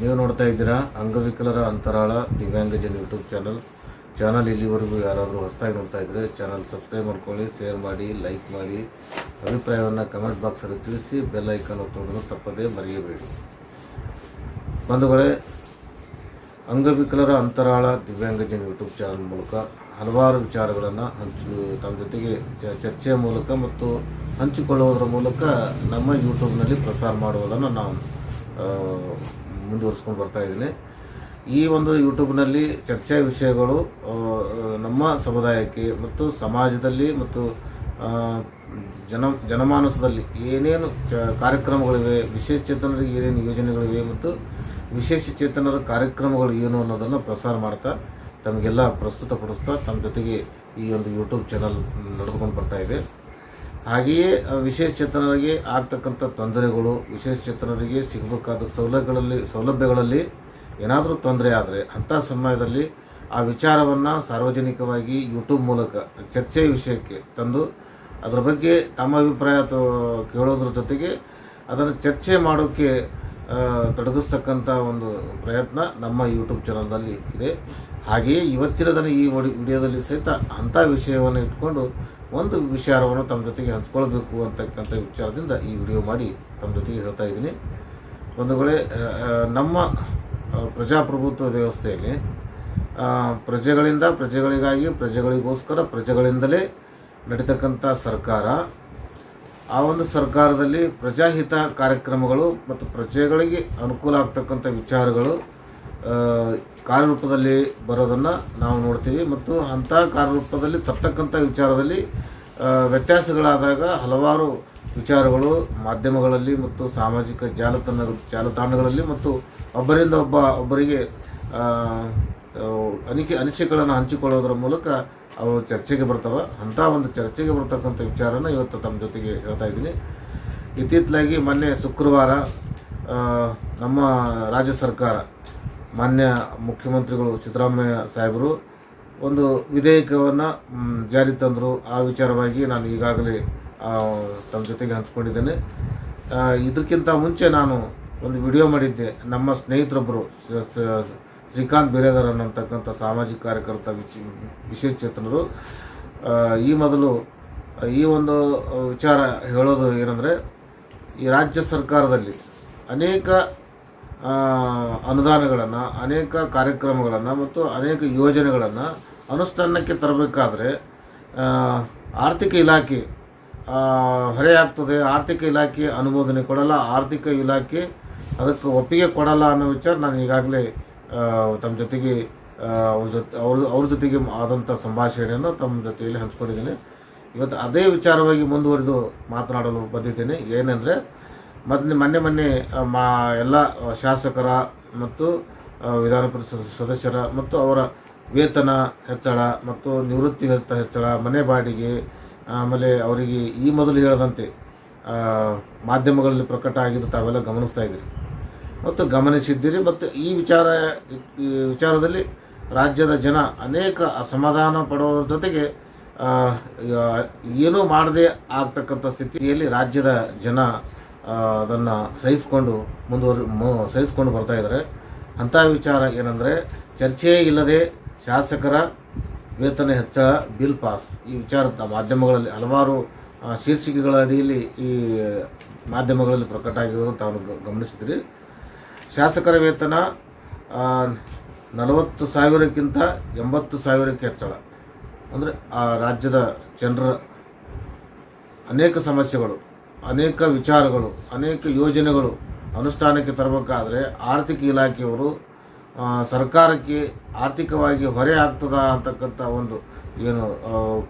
ನೀವು ನೋಡ್ತಾ ಇದ್ದೀರಾ ಅಂಗವಿಕಲರ ಅಂತರಾಳ ದಿವ್ಯಾಂಗಜನ್ ಯೂಟ್ಯೂಬ್ ಚಾನಲ್. ಚಾನಲ್ ಇಲ್ಲಿವರೆಗೂ ಯಾರಾದರೂ ಹೊಸದಾಗಿ ನೋಡ್ತಾ ಇದ್ದರೆ ಚಾನಲ್ ಸಬ್ಸ್ಕ್ರೈಬ್ ಮಾಡ್ಕೊಳ್ಳಿ, ಶೇರ್ ಮಾಡಿ, ಲೈಕ್ ಮಾಡಿ. ಅಭಿಪ್ರಾಯವನ್ನು ಕಮೆಂಟ್ ಬಾಕ್ಸಲ್ಲಿ ತಿಳಿಸಿ, ಬೆಲ್ ಐಕನ್ ಒತ್ತೋದನ್ನು ತಪ್ಪದೇ ಮರೆಯಬೇಡಿ. ಬಂಧುಗಳೇ, ಅಂಗವಿಕಲರ ಅಂತರಾಳ ದಿವ್ಯಾಂಗಜನ್ ಯೂಟ್ಯೂಬ್ ಚಾನಲ್ ಮೂಲಕ ಹಲವಾರು ವಿಚಾರಗಳನ್ನು ಹಂಚು, ತಮ್ಮ ಜೊತೆಗೆ ಚರ್ಚೆಯ ಮೂಲಕ ಮತ್ತು ಹಂಚಿಕೊಳ್ಳುವುದರ ಮೂಲಕ ನಮ್ಮ ಯೂಟ್ಯೂಬ್ನಲ್ಲಿ ಪ್ರಸಾರ ಮಾಡುವುದನ್ನು ನಾವು ಮುಂದುವರಿಸ್ಕೊಂಡು ಬರ್ತಾ ಇದ್ದೀನಿ. ಈ ಒಂದು ಯೂಟ್ಯೂಬ್ನಲ್ಲಿ ಚರ್ಚಾ ವಿಷಯಗಳು ನಮ್ಮ ಸಮುದಾಯಕ್ಕೆ ಮತ್ತು ಸಮಾಜದಲ್ಲಿ ಮತ್ತು ಜನ, ಜನಮಾನಸದಲ್ಲಿ ಏನೇನು ಚ, ಕಾರ್ಯಕ್ರಮಗಳಿವೆ, ವಿಶೇಷ ಚೇತನರಿಗೆ ಏನೇನು ಯೋಜನೆಗಳಿವೆ ಮತ್ತು ವಿಶೇಷ ಚೇತನರ ಕಾರ್ಯಕ್ರಮಗಳು ಏನು ಅನ್ನೋದನ್ನು ಪ್ರಸಾರ ಮಾಡ್ತಾ ತಮಗೆಲ್ಲ ಪ್ರಸ್ತುತಪಡಿಸ್ತಾ ತಮ್ಮ ಜೊತೆಗೆ ಈ ಒಂದು ಯೂಟ್ಯೂಬ್ ಚಾನಲ್ ನಡೆದುಕೊಂಡು ಬರ್ತಾ ಇದೆ. ಹಾಗೆಯೇ ಆ, ವಿಶೇಷ ಚೇತನರಿಗೆ ಆಗ್ತಕ್ಕಂಥ ತೊಂದರೆಗಳು ವಿಶೇಷ ಚೇತನರಿಗೆ ಸಿಗಬೇಕಾದ ಸೌಲಭ್ಯಗಳಲ್ಲಿ ಸೌಲಭ್ಯಗಳಲ್ಲಿ ಏನಾದರೂ ತೊಂದರೆ ಆದರೆ ಅಂಥ ಸಮಯದಲ್ಲಿ ಆ ವಿಚಾರವನ್ನು ಸಾರ್ವಜನಿಕವಾಗಿ ಯೂಟ್ಯೂಬ್ ಮೂಲಕ ಚರ್ಚೆ ವಿಷಯಕ್ಕೆ ತಂದು ಅದರ ಬಗ್ಗೆ ತಮ್ಮ ಅಭಿಪ್ರಾಯ ಕೇಳೋದ್ರ ಜೊತೆಗೆ ಅದನ್ನು ಚರ್ಚೆ ಮಾಡೋಕ್ಕೆ ತೊಡಗಿಸ್ತಕ್ಕಂಥ ಒಂದು ಪ್ರಯತ್ನ ನಮ್ಮ ಯೂಟ್ಯೂಬ್ ಚಾನಲ್ನಲ್ಲಿ ಇದೆ. ಹಾಗೆಯೇ ಇವತ್ತಿನ ದಿನ ಈ ವಿಡಿಯೋದಲ್ಲಿ ಸಹಿತ ಅಂಥ ವಿಷಯವನ್ನು ಇಟ್ಕೊಂಡು ಒಂದು ವಿಚಾರವನ್ನು ತಮ್ಮ ಜೊತೆಗೆ ಹಂಚ್ಕೊಳ್ಬೇಕು ಅಂತಕ್ಕಂಥ ವಿಚಾರದಿಂದ ಈ ವಿಡಿಯೋ ಮಾಡಿ ತಮ್ಮ ಜೊತೆಗೆ ಹೇಳ್ತಾ ಇದ್ದೀನಿ. ಒಂದು ಆ, ನಮ್ಮ ಪ್ರಜಾಪ್ರಭುತ್ವ ವ್ಯವಸ್ಥೆಯಲ್ಲಿ ಪ್ರಜೆಗಳಿಂದ ಪ್ರಜೆಗಳಿಗಾಗಿ ಪ್ರಜೆಗಳಿಗೋಸ್ಕರ ಪ್ರಜೆಗಳಿಂದಲೇ ನಡೀತಕ್ಕಂಥ ಸರ್ಕಾರ ಆ ಒಂದು ಸರ್ಕಾರದಲ್ಲಿ ಪ್ರಜಾಹಿತ ಕಾರ್ಯಕ್ರಮಗಳು ಮತ್ತು ಪ್ರಜೆಗಳಿಗೆ ಅನುಕೂಲ ಆಗ್ತಕ್ಕಂಥ ವಿಚಾರಗಳು ಕಾರ್ಯರೂಪದಲ್ಲಿ ಬರೋದನ್ನು ನಾವು ನೋಡ್ತೀವಿ ಮತ್ತು ಅಂಥ ಕಾರ್ಯರೂಪದಲ್ಲಿ ತರ್ತಕ್ಕಂಥ ವಿಚಾರದಲ್ಲಿ ವ್ಯತ್ಯಾಸಗಳಾದಾಗ ಹಲವಾರು ವಿಚಾರಗಳು ಮಾಧ್ಯಮಗಳಲ್ಲಿ ಮತ್ತು ಸಾಮಾಜಿಕ ಜಾಲತಾಣ, ಜಾಲತಾಣಗಳಲ್ಲಿ ಮತ್ತು ಒಬ್ಬರಿಂದ ಒಬ್ಬ, ಒಬ್ಬರಿಗೆ ಅನಿಕೆ, ಅನಿಸಿಕೆಗಳನ್ನು ಹಂಚಿಕೊಳ್ಳೋದ್ರ ಮೂಲಕ ಅವು ಚರ್ಚೆಗೆ ಬರ್ತವೆ. ಅಂಥ ಒಂದು ಚರ್ಚೆಗೆ ಬರ್ತಕ್ಕಂಥ ವಿಚಾರನ ಇವತ್ತು ತಮ್ಮ ಜೊತೆಗೆ ಹೇಳ್ತಾ ಇದ್ದೀನಿ. ಇತ್ತಿತ್ತಲಾಗಿ ಮೊನ್ನೆ ಶುಕ್ರವಾರ ನಮ್ಮ ರಾಜ್ಯ ಸರ್ಕಾರ ಮಾನ್ಯ ಮುಖ್ಯಮಂತ್ರಿಗಳು ಸಿದ್ದರಾಮಯ್ಯ ಸಾಹೇಬರು ಒಂದು ವಿಧೇಯಕವನ್ನು ಜಾರಿ ತಂದರು. ಆ ವಿಚಾರವಾಗಿ ನಾನು ಈಗಾಗಲೇ ತಮ್ಮ ಜೊತೆಗೆ ಹಂಚ್ಕೊಂಡಿದ್ದೇನೆ. ಇದಕ್ಕಿಂತ ಮುಂಚೆ ನಾನು ಒಂದು ವಿಡಿಯೋ ಮಾಡಿದ್ದೆ. ನಮ್ಮ ಸ್ನೇಹಿತರೊಬ್ಬರು ಶ್ರೀ- ಶ್ರೀ- ಶ್ರೀಕಾಂತ್ ಬಿರೇದರ್ ಅನ್ನತಕ್ಕಂಥ ಸಾಮಾಜಿಕ ಕಾರ್ಯಕರ್ತ ವಿಶೇಷ ಚೇತನರು. ಈ ಮೊದಲು, ಈ ಒಂದು ವಿಚಾರ ಹೇಳೋದು ಏನಂದರೆ, ಈ ರಾಜ್ಯ ಸರ್ಕಾರದಲ್ಲಿ ಅನೇಕ ಅನುದಾನಗಳನ್ನು, ಅನೇಕ ಕಾರ್ಯಕ್ರಮಗಳನ್ನು ಮತ್ತು ಅನೇಕ ಯೋಜನೆಗಳನ್ನು ಅನುಷ್ಠಾನಕ್ಕೆ ತರಬೇಕಾದ್ರೆ ಆರ್ಥಿಕ ಇಲಾಖೆ ಹೊರೆಯಾಗ್ತದೆ. ಆರ್ಥಿಕ ಇಲಾಖೆ ಅನುಮೋದನೆ ಕೊಡಲ್ಲ. ಆರ್ಥಿಕ ಇಲಾಖೆ ಅದಕ್ಕೆ ಒಪ್ಪಿಗೆ ಕೊಡಲ್ಲ ಅನ್ನೋ ವಿಚಾರ ನಾನು ಈಗಾಗಲೇ ತಮ್ಮ ಜೊತೆಗೆ ಅವ್ರ ಜೊತೆ, ಅವ್ರ ಅವ್ರ ಜೊತೆಗೆ ಆದಂಥ ಸಂಭಾಷಣೆಯನ್ನು ತಮ್ಮ ಜೊತೆಯಲ್ಲಿ ಹಂಚ್ಕೊಂಡಿದ್ದೀನಿ. ಇವತ್ತು ಅದೇ ವಿಚಾರವಾಗಿ ಮುಂದುವರಿದು ಮಾತನಾಡಲು ಬಂದಿದ್ದೇನೆ. ಏನೆಂದರೆ ಮೊದಲು ಮೊನ್ನೆ ಮೊನ್ನೆ ಮಾ, ಎಲ್ಲ ಶಾಸಕರ ಮತ್ತು ವಿಧಾನ ಪರಿಷತ್ ಸದಸ್ಯರ ಮತ್ತು ಅವರ ವೇತನ ಹೆಚ್ಚಳ ಮತ್ತು ನಿವೃತ್ತಿ ವೇತನ ಹೆಚ್ಚಳ, ಮನೆ ಬಾಡಿಗೆ, ಆಮೇಲೆ ಅವರಿಗೆ ಈ ಮೊದಲು ಹೇಳದಂತೆ ಮಾಧ್ಯಮಗಳಲ್ಲಿ ಪ್ರಕಟ ಆಗಿದ್ದು ತಾವೆಲ್ಲ ಗಮನಿಸ್ತಾ ಇದ್ದೀರಿ. ಮತ್ತು ಗಮನಿಸಿದ್ದೀರಿ ಮತ್ತು ಈ ವಿಚಾರ, ಈ ವಿಚಾರದಲ್ಲಿ ರಾಜ್ಯದ ಜನ ಅನೇಕ ಅಸಮಾಧಾನ ಪಡೋದ್ರ ಜೊತೆಗೆ ಏನೂ ಮಾಡದೇ ಆಗ್ತಕ್ಕಂಥ ಸ್ಥಿತಿಯಲ್ಲಿ ರಾಜ್ಯದ ಜನ ಅದನ್ನು ಸಹಿಸ್ಕೊಂಡು ಮುಂದುವರಿ ಸಹಿಸ್ಕೊಂಡು ಬರ್ತಾ ಇದ್ದಾರೆ ಅಂಥ ವಿಚಾರ ಏನಂದರೆ ಚರ್ಚೆಯೇ ಇಲ್ಲದೆ ಶಾಸಕರ ವೇತನ ಹೆಚ್ಚಳ, ಬಿಲ್ ಪಾಸ್. ಈ ವಿಚಾರ ಮಾಧ್ಯಮಗಳಲ್ಲಿ ಹಲವಾರು ಶೀರ್ಷಿಕೆಗಳ ಅಡಿಯಲ್ಲಿ ಈ ಮಾಧ್ಯಮಗಳಲ್ಲಿ ಪ್ರಕಟ ಆಗಿರೋದು ಗ- ಗಮನಿಸಿದ್ರಿ. ಶಾಸಕರ ವೇತನ ನಲವತ್ತು ಸಾವಿರಕ್ಕಿಂತ ಎಂಬತ್ತು ಸಾವಿರಕ್ಕೆ ಹೆಚ್ಚಳ. ಅಂದರೆ, ಆ, ರಾಜ್ಯದ ಜನರ ಅನೇಕ ಸಮಸ್ಯೆಗಳು. ಅನೇಕ ವಿಚಾರಗಳು, ಅನೇಕ ಯೋಜನೆಗಳು ಅನುಷ್ಠಾನಕ್ಕೆ ತರಬೇಕಾದ್ರೆ ಆರ್ಥಿಕ ಇಲಾಖೆಯವರು ಸರ್ಕಾರಕ್ಕೆ ಆರ್ಥಿಕವಾಗಿ ಹೊರೆ ಆಗ್ತದ ಅಂತಕ್ಕಂಥ ಒಂದು ಏನು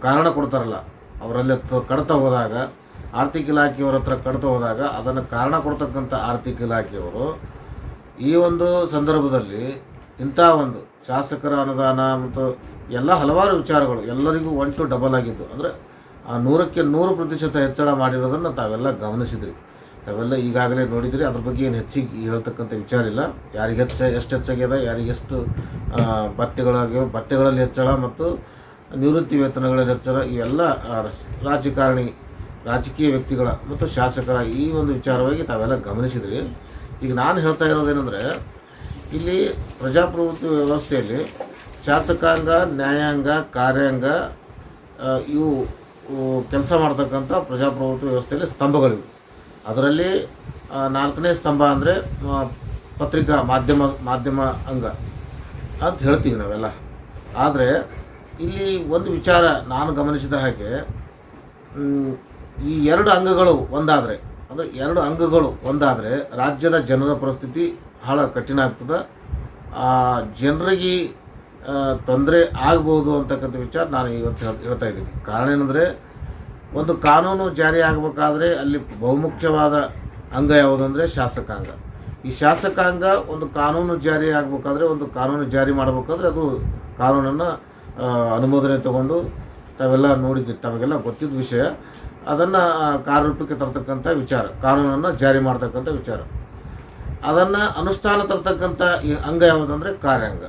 ಕಾರಣ ಕೊಡ್ತಾರಲ್ಲ, ಅವರಲ್ಲಿ ಕಡತ ಹೋದಾಗ, ಆರ್ಥಿಕ ಇಲಾಖೆಯವರ ಹತ್ರ ಕಡ್ತಾ ಹೋದಾಗ ಅದನ್ನು ಕಾರಣ ಕೊಡ್ತಕ್ಕಂಥ ಆರ್ಥಿಕ ಇಲಾಖೆಯವರು ಈ ಒಂದು ಸಂದರ್ಭದಲ್ಲಿ ಇಂಥ ಒಂದು ಶಾಸಕರ ಅನುದಾನ ಮತ್ತು ಎಲ್ಲ ಹಲವಾರು ವಿಚಾರಗಳು ಎಲ್ಲರಿಗೂ ಒನ್ ಟು ಡಬಲ್ ಆಗಿದ್ದು. ಅಂದರೆ ಆ ನೂರಕ್ಕೆ ನೂರು ಪ್ರತಿಶತ ಹೆಚ್ಚಳ ಮಾಡಿರೋದನ್ನು ತಾವೆಲ್ಲ ಗಮನಿಸಿದ್ರಿ. ತಾವೆಲ್ಲ ಈಗಾಗಲೇ ನೋಡಿದ್ರಿ, ಅದ್ರ ಬಗ್ಗೆ ಏನು ಹೆಚ್ಚಿಗೆ ಹೇಳ್ತಕ್ಕಂಥ ವಿಚಾರ ಇಲ್ಲ. ಯಾರಿಗೆ ಹೆಚ್ಚ, ಎಷ್ಟು ಹೆಚ್ಚಾಗ್ಯದ, ಯಾರಿಗೆ ಎಷ್ಟು ಭತ್ಯೆಗಳಾಗ್ಯವ ಭತ್ಯೆಗಳಲ್ಲಿ ಹೆಚ್ಚಳ ಮತ್ತು ನಿವೃತ್ತಿ ವೇತನಗಳಲ್ಲಿ ಹೆಚ್ಚಳ ಇವೆಲ್ಲ ರಾಜಕಾರಣಿ, ರಾಜಕೀಯ ವ್ಯಕ್ತಿಗಳ ಮತ್ತು ಶಾಸಕರ ಈ ಒಂದು ವಿಚಾರವಾಗಿ ತಾವೆಲ್ಲ ಗಮನಿಸಿದ್ರಿ. ಈಗ ನಾನು ಹೇಳ್ತಾ ಇರೋದೇನೆಂದರೆ, ಇಲ್ಲಿ ಪ್ರಜಾಪ್ರಭುತ್ವ ವ್ಯವಸ್ಥೆಯಲ್ಲಿ ಶಾಸಕಾಂಗ, ನ್ಯಾಯಾಂಗ, ಕಾರ್ಯಾಂಗ ಇವು ಕೆಲಸ ಮಾಡ್ತಕ್ಕಂಥ ಪ್ರಜಾಪ್ರಭುತ್ವ ವ್ಯವಸ್ಥೆಯಲ್ಲಿ ಸ್ತಂಭಗಳಿವೆ. ಅದರಲ್ಲಿ ನಾಲ್ಕನೇ ಸ್ತಂಭ ಅಂದರೆ ಪತ್ರಿಕಾ ಮಾಧ್ಯಮ ಮಾಧ್ಯಮ ಅಂಗ ಅಂತ ಹೇಳ್ತೀವಿ ನಾವೆಲ್ಲ. ಆದರೆ, ಇಲ್ಲಿ ಒಂದು ವಿಚಾರ ನಾನು ಗಮನಿಸಿದ ಹಾಗೆ ಈ ಎರಡು ಅಂಗಗಳು ಒಂದಾದರೆ, ಅಂದರೆ ಎರಡು ಅಂಗಗಳು ಒಂದಾದರೆ ರಾಜ್ಯದ ಜನರ ಪರಿಸ್ಥಿತಿ ಬಹಳ ಕಠಿಣ ಆಗ್ತದೆ. ಜನರಿಗೆ ತೊಂದರೆ ಆಗ್ಬೋದು ಅಂತಕ್ಕಂಥ ವಿಚಾರ ನಾನು ಇವತ್ತು ಹೇಳ್- ಹೇಳ್ತಾ ಇದ್ದೀನಿ. ಕಾರಣ ಏನಂದರೆ, ಒಂದು ಕಾನೂನು ಜಾರಿ ಆಗಬೇಕಾದ್ರೆ ಅಲ್ಲಿ ಬಹುಮುಖ್ಯವಾದ ಅಂಗ ಯಾವುದಂದರೆ ಶಾಸಕಾಂಗ. ಈ ಶಾಸಕಾಂಗ ಒಂದು ಕಾನೂನು ಜಾರಿ ಆಗಬೇಕಾದ್ರೆ, ಒಂದು ಕಾನೂನು ಜಾರಿ ಮಾಡಬೇಕಾದ್ರೆ ಅದು ಕಾನೂನನ್ನು ಅನುಮೋದನೆ ತಗೊಂಡು ತಾವೆಲ್ಲ ನೋಡಿದ್ದು ತಮಗೆಲ್ಲ ಗೊತ್ತಿದ್ದ ವಿಷಯ. ಅದನ್ನು ಕಾರ್ಯರೂಪಕ್ಕೆ ತರ್ತಕ್ಕಂಥ ವಿಚಾರ, ಕಾನೂನನ್ನು ಜಾರಿ ಮಾಡ್ತಕ್ಕಂಥ ವಿಚಾರ. ಅದನ್ನು ಅನುಷ್ಠಾನ ತರ್ತಕ್ಕಂಥ ಅಂಗ ಯಾವುದಂದರೆ ಕಾರ್ಯಾಂಗ.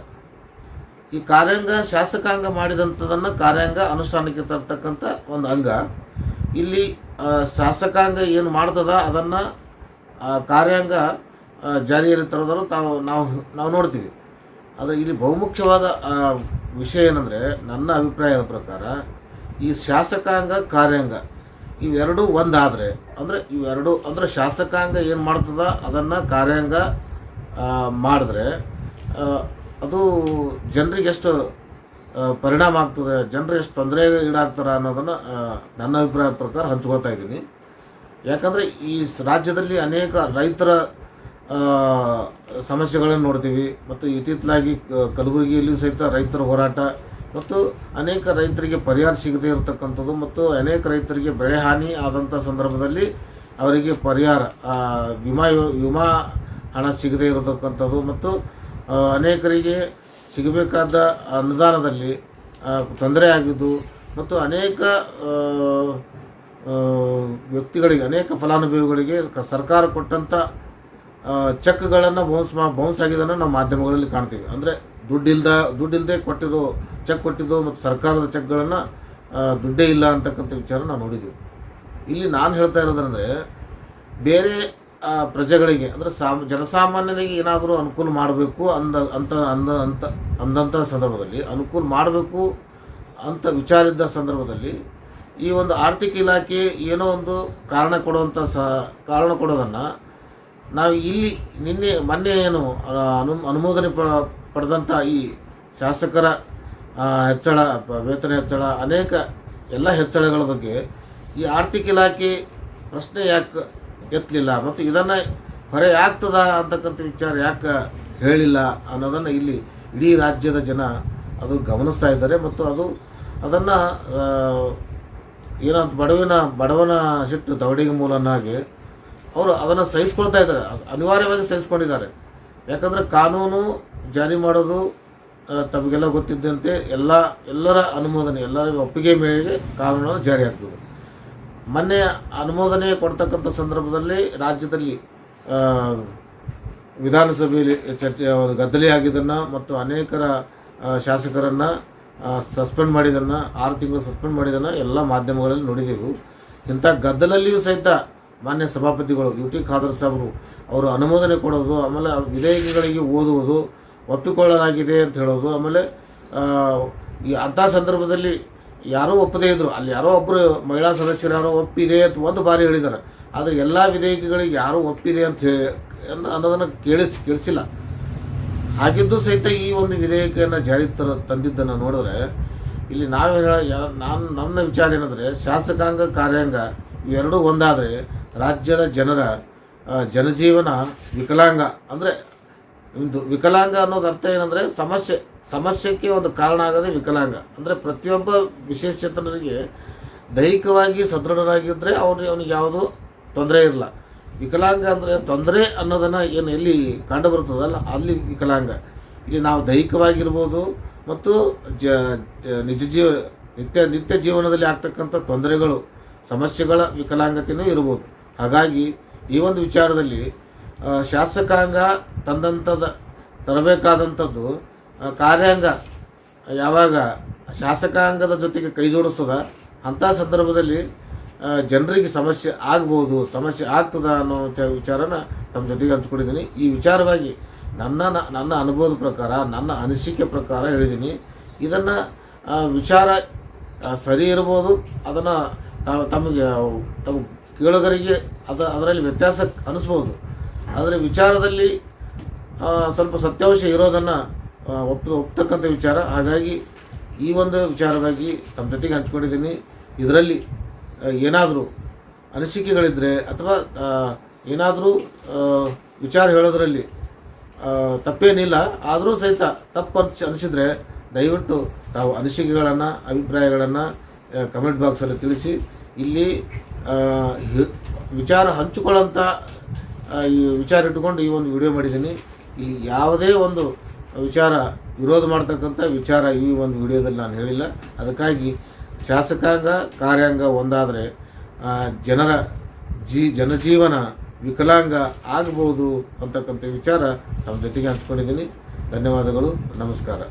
ಈ ಕಾರ್ಯಾಂಗ ಶಾಸಕಾಂಗ ಮಾಡಿದಂಥದನ್ನು ಕಾರ್ಯಾಂಗ ಅನುಷ್ಠಾನಕ್ಕೆ ತರ್ತಕ್ಕಂಥ ಒಂದು ಅಂಗ. ಇಲ್ಲಿ ಶಾಸಕಾಂಗ ಏನು ಮಾಡ್ತದ ಅದನ್ನು ಕಾರ್ಯಾಂಗ ಜಾರಿಯಲ್ಲಿ ತರೋದನ್ನು ತಾವು, ನಾವು ನಾವು ನೋಡ್ತೀವಿ. ಆದರೆ ಇಲ್ಲಿ ಬಹುಮುಖ್ಯವಾದ ವಿಷಯ ಏನಂದರೆ ನನ್ನ ಅಭಿಪ್ರಾಯದ ಪ್ರಕಾರ ಈ ಶಾಸಕಾಂಗ, ಕಾರ್ಯಾಂಗ ಇವೆರಡೂ ಒಂದಾದರೆ, ಅಂದರೆ ಇವೆರಡು, ಅಂದರೆ ಶಾಸಕಾಂಗ ಏನು ಮಾಡ್ತದ ಅದನ್ನು ಕಾರ್ಯಾಂಗ ಮಾಡಿದ್ರೆ ಅದು ಜನರಿಗೆ ಎಷ್ಟು ಪರಿಣಾಮ ಆಗ್ತದೆ ಜನರು ಎಷ್ಟು ತೊಂದರೆ ಈಡಾಗ್ತಾರೆ ಅನ್ನೋದನ್ನು ನನ್ನ ಅಭಿಪ್ರಾಯ ಪ್ರಕಾರ ಹಂಚ್ಕೊಳ್ತಾ ಇದ್ದೀನಿ. ಯಾಕಂದರೆ ಈ ರಾಜ್ಯದಲ್ಲಿ ಅನೇಕ ರೈತರ ಸಮಸ್ಯೆಗಳನ್ನು ನೋಡ್ತೀವಿ, ಮತ್ತು ಇತ್ತಿತ್ತಲಾಗಿ ಕಲಬುರಗಿಯಲ್ಲಿಯೂ ಸಹಿತ ರೈತರ ಹೋರಾಟ, ಮತ್ತು ಅನೇಕ ರೈತರಿಗೆ ಪರಿಹಾರ ಸಿಗದೇ ಇರತಕ್ಕಂಥದ್ದು, ಮತ್ತು ಅನೇಕ ರೈತರಿಗೆ ಬೆಳೆ ಹಾನಿ ಆದಂಥ ಸಂದರ್ಭದಲ್ಲಿ ಅವರಿಗೆ ಪರಿಹಾರ ವಿಮಾ ವಿಮಾ ಹಣ ಸಿಗದೇ ಇರತಕ್ಕಂಥದ್ದು, ಮತ್ತು ಅನೇಕರಿಗೆ ಸಿಗಬೇಕಾದ ಅನುದಾನದಲ್ಲಿ ತೊಂದರೆ ಆಗಿದ್ದು ಮತ್ತು ಅನೇಕ ವ್ಯಕ್ತಿಗಳಿಗೆ, ಅನೇಕ ಫಲಾನುಭವಿಗಳಿಗೆ ಸರ್ಕಾರ ಕೊಟ್ಟಂಥ ಚೆಕ್ಗಳನ್ನು ಬೌನ್ಸ್ ಮಾ, ಬೌನ್ಸ್ ಆಗಿದ್ದನ್ನು ನಾವು ಮಾಧ್ಯಮಗಳಲ್ಲಿ ಕಾಣ್ತೀವಿ. ಅಂದರೆ ದುಡ್ಡಿಲ್ದ ದುಡ್ಡಿಲ್ಲದೆ ಕೊಟ್ಟಿದ್ದು ಚೆಕ್ ಕೊಟ್ಟಿದ್ದು ಮತ್ತು ಸರ್ಕಾರದ ಚೆಕ್ಗಳನ್ನು ದುಡ್ಡೇ ಇಲ್ಲ ಅಂತಕ್ಕಂಥ ವಿಚಾರ ನಾವು ನೋಡಿದ್ದೀವಿ. ಇಲ್ಲಿ ನಾನು ಹೇಳ್ತಾ ಇರೋದಂದರೆ, ಬೇರೆ ಪ್ರಜೆಗಳಿಗೆ, ಅಂದರೆ ಸಾಮ್, ಜನಸಾಮಾನ್ಯರಿಗೆ ಏನಾದರೂ ಅನುಕೂಲ ಮಾಡಬೇಕು ಅಂದ, ಅಂತ ಅಂದ, ಅಂತ ಅಂದಂಥ ಸಂದರ್ಭದಲ್ಲಿ, ಅನುಕೂಲ ಮಾಡಬೇಕು ಅಂತ ವಿಚಾರಿದ್ದ ಸಂದರ್ಭದಲ್ಲಿ, ಈ ಒಂದು ಆರ್ಥಿಕ ಇಲಾಖೆ ಏನೋ ಒಂದು ಕಾರಣ ಕೊಡುವಂಥ ಸ, ಕಾರಣ ಕೊಡೋದನ್ನು ನಾವು ಇಲ್ಲಿ ನಿನ್ನೆ, ಮೊನ್ನೆ ಏನು ಅನು, ಅನುಮೋದನೆ ಪಡೆದಂಥ ಈ ಶಾಸಕರ ಹೆಚ್ಚಳ ವೇತನ ಹೆಚ್ಚಳ, ಅನೇಕ ಎಲ್ಲ ಹೆಚ್ಚಳಗಳ ಬಗ್ಗೆ ಈ ಆರ್ಥಿಕ ಇಲಾಖೆ ಪ್ರಶ್ನೆ ಯಾಕೆ ಎತ್ತಲಿಲ್ಲ. ಮತ್ತು ಇದನ್ನು ಹೊರೆ ಆಗ್ತದ ಅಂತಕ್ಕಂಥ ವಿಚಾರ ಯಾಕೆ ಹೇಳಿಲ್ಲ ಅನ್ನೋದನ್ನು ಇಲ್ಲಿ ಇಡೀ ರಾಜ್ಯದ ಜನ ಅದು ಗಮನಿಸ್ತಾ ಇದ್ದಾರೆ. ಮತ್ತು ಅದು, ಅದನ್ನು ಏನಂತ ಬಡವಿನ, ಬಡವನ ಸಿಟ್ಟು ದವಡಿಗೆ ಮೂಲನಾಗಿ ಅವರು ಅದನ್ನು ಸಹಿಸ್ಕೊಳ್ತಾ ಇದ್ದಾರೆ. ಅನಿವಾರ್ಯವಾಗಿ ಸಹಿಸ್ಕೊಂಡಿದ್ದಾರೆ. ಯಾಕಂದರೆ ಕಾನೂನು ಜಾರಿ ಮಾಡೋದು ತಮಗೆಲ್ಲ ಗೊತ್ತಿದ್ದಂತೆ ಎಲ್ಲ, ಎಲ್ಲರ ಅನುಮೋದನೆ, ಎಲ್ಲರ ಒಪ್ಪಿಗೆ ಮೇರೆಗೆ ಕಾನೂನು ಜಾರಿ ಆಗ್ತದೆ. ಮೊನ್ನೆ ಅನುಮೋದನೆ ಕೊಡ್ತಕ್ಕಂಥ ಸಂದರ್ಭದಲ್ಲಿ ರಾಜ್ಯದಲ್ಲಿ ವಿಧಾನಸಭೆಯಲ್ಲಿ ಚರ್ಚೆ ಗದ್ದಲಿಯಾಗಿದ್ದನ್ನು ಮತ್ತು ಅನೇಕರ ಶಾಸಕರನ್ನು ಸಸ್ಪೆಂಡ್ ಮಾಡಿದ್ದನ್ನು, ಆರು ತಿಂಗಳು ಸಸ್ಪೆಂಡ್ ಮಾಡಿದ್ದನ್ನು ಎಲ್ಲ ಮಾಧ್ಯಮಗಳಲ್ಲಿ ನೋಡಿದೆವು. ಇಂಥ ಗದ್ದಲಲ್ಲಿಯೂ ಸಹಿತ ಮಾನ್ಯ ಸಭಾಪತಿಗಳು ಯು ಟಿ ಖಾದರ್ ಸಾಹೇಬರು ಅವರು ಅನುಮೋದನೆ ಕೊಡೋದು, ಆಮೇಲೆ ವಿಧೇಯಕಗಳಿಗೆ ಓದುವುದು, ಒಪ್ಪಿಕೊಳ್ಳಲಾಗಿದೆ ಅಂತ ಹೇಳೋದು, ಆಮೇಲೆ ಈ ಅಂಥ ಸಂದರ್ಭದಲ್ಲಿ ಯಾರೋ ಒಪ್ಪದೇ ಇದ್ದರು ಅಲ್ಲಿ ಯಾರೋ ಒಬ್ಬರು ಮಹಿಳಾ ಸದಸ್ಯರು ಯಾರೋ ಒಪ್ಪಿದೆ ಅಂತ ಒಂದು ಬಾರಿ ಹೇಳಿದ್ದಾರೆ. ಆದರೆ ಎಲ್ಲ ವಿಧೇಯಕಗಳಿಗೆ ಯಾರೋ ಒಪ್ಪಿದೆ ಅಂತ ಹೇಳಿ ಅನ್ನೋ- ಅನ್ನೋದನ್ನು ಕೇಳಿಸ್, ಕೇಳಿಸಿಲ್ಲ. ಹಾಗಿದ್ದು ಸಹಿತ ಈ ಒಂದು ವಿಧೇಯಕವನ್ನು ಜಾರಿ ತರ ತಂದಿದ್ದನ್ನು ನೋಡಿದ್ರೆ ಇಲ್ಲಿ ಯಾ- ನಾನು ನನ್ನ ವಿಚಾರ ಏನಂದರೆ ಶಾಸಕಾಂಗ ಕಾರ್ಯಾಂಗ ಇವೆರಡೂ ಒಂದಾದರೆ ರಾಜ್ಯದ ಜನರ ಜನಜೀವನ ವಿಕಲಾಂಗ ಅಂದರೆ ವಿಕಲಾಂಗ ಅನ್ನೋದು ಅರ್ಥ ಏನಂದರೆ ಸಮಸ್ಯೆ. ಸಮಸ್ಯೆಗೆ ಒಂದು ಕಾರಣ ಆಗೋದೇ ವಿಕಲಾಂಗ. ಅಂದರೆ ಪ್ರತಿಯೊಬ್ಬ ವಿಶೇಷಚೇತನರಿಗೆ ದೈಹಿಕವಾಗಿ ಸದೃಢರಾಗಿದ್ದರೆ ಅವ್ರಿಗೆ ಅವ್ನಿಗೆ ಯಾವುದೂ ತೊಂದರೆ ಇರಲ್ಲ ವಿಕಲಾಂಗ ಅಂದರೆ ತೊಂದರೆ ಅನ್ನೋದನ್ನು ಏನು ಎಲ್ಲಿ ಕಂಡು ಬರ್ತದಲ್ಲ ಅಲ್ಲಿ ವಿಕಲಾಂಗ. ಇಲ್ಲಿ ನಾವು ದೈಹಿಕವಾಗಿರ್ಬೋದು ಮತ್ತು ಜ ನಿಜ ಜೀವ, ನಿತ್ಯ ನಿತ್ಯ ಜೀವನದಲ್ಲಿ ಆಗ್ತಕ್ಕಂಥ ತೊಂದರೆಗಳು, ಸಮಸ್ಯೆಗಳ ವಿಕಲಾಂಗತೆಯೂ ಇರ್ಬೋದು. ಹಾಗಾಗಿ ಈ ಒಂದು ವಿಚಾರದಲ್ಲಿ ಶಾಸಕಾಂಗ ತಂದಂಥದ್ದು ತರಬೇಕಾದಂಥದ್ದು ಕಾರ್ಯಾಂಗ ಯಾವಾಗ ಶಾಸಕಾಂಗದ ಜೊತೆಗೆ ಕೈ ಜೋಡಿಸ್ತದ, ಅಂಥ ಸಂದರ್ಭದಲ್ಲಿ ಜನರಿಗೆ ಸಮಸ್ಯೆ ಆಗ್ಬೋದು, ಸಮಸ್ಯೆ ಆಗ್ತದ ಅನ್ನೋ ವಿಚ- ವಿಚಾರನ ತಮ್ಮ ಜೊತೆಗೆ ಹಂಚ್ಕೊಂಡಿದ್ದೀನಿ. ಈ ವಿಚಾರವಾಗಿ ನನ್ನ ನನ್ನ ಅನುಭವದ ಪ್ರಕಾರ, ನನ್ನ ಅನಿಸಿಕೆ ಪ್ರಕಾರ ಹೇಳಿದ್ದೀನಿ. ಇದನ್ನು ವಿಚಾರ ಸರಿ ಇರ್ಬೋದು. ಅದನ್ನು ತಮಗೆ, ತಮ್ಮ ಕೇಳುಗರಿಗೆ ಅದ, ಅದರಲ್ಲಿ ವ್ಯತ್ಯಾಸ ಅನಿಸ್ಬೋದು. ಆದರೆ ವಿಚಾರದಲ್ಲಿ ಸ್ವಲ್ಪ ಸತ್ಯಾಂಶ ಇರೋದನ್ನು ಒಪ್ಪ ಒಪ್ತಕ್ಕಂಥ ವಿಚಾರ. ಹಾಗಾಗಿ ಈ ಒಂದು ವಿಚಾರವಾಗಿ ತಮ್ಮ ಜೊತೆಗೆ ಹಂಚ್ಕೊಂಡಿದ್ದೀನಿ. ಇದರಲ್ಲಿ ಏನಾದರೂ ಅನಿಸಿಕೆಗಳಿದ್ದರೆ ಅಥವಾ ಏನಾದರೂ ವಿಚಾರ ಹೇಳೋದ್ರಲ್ಲಿ ತಪ್ಪೇನಿಲ್ಲ. ಆದರೂ ಸಹಿತ ತಪ್ಪು ಅನ್ಸಿ, ಅನಿಸಿದರೆ ದಯವಿಟ್ಟು ತಾವು ಅನಿಸಿಕೆಗಳನ್ನು, ಅಭಿಪ್ರಾಯಗಳನ್ನು ಕಮೆಂಟ್ ಬಾಕ್ಸಲ್ಲಿ ತಿಳಿಸಿ. ಇಲ್ಲಿ ವಿಚಾರ ಹಂಚಿಕೊಳ್ಳೋಂಥ ವಿಚಾರ ಇಟ್ಟುಕೊಂಡು ಈ ಒಂದು ವಿಡಿಯೋ ಮಾಡಿದ್ದೀನಿ. ಇಲ್ಲಿ ಯಾವುದೇ ಒಂದು ವಿಚಾರ, ವಿರೋಧ ಮಾಡ್ತಕ್ಕಂಥ ವಿಚಾರ ಈ ಒಂದು ವಿಡಿಯೋದಲ್ಲಿ ನಾನು ಹೇಳಿಲ್ಲ. ಅದಕ್ಕಾಗಿ ಶಾಸಕಾಂಗ ಕಾರ್ಯಾಂಗ ಒಂದಾದರೆ ಜನರ ಜೀ, ಜನಜೀವನ ವಿಕಲಾಂಗ ಆಗ್ಬೋದು ಅಂತಕ್ಕಂಥ ವಿಚಾರ ನಮ್ಮ ಜೊತೆಗೆ ಹಂಚ್ಕೊಂಡಿದ್ದೀನಿ. ಧನ್ಯವಾದಗಳು. ನಮಸ್ಕಾರ.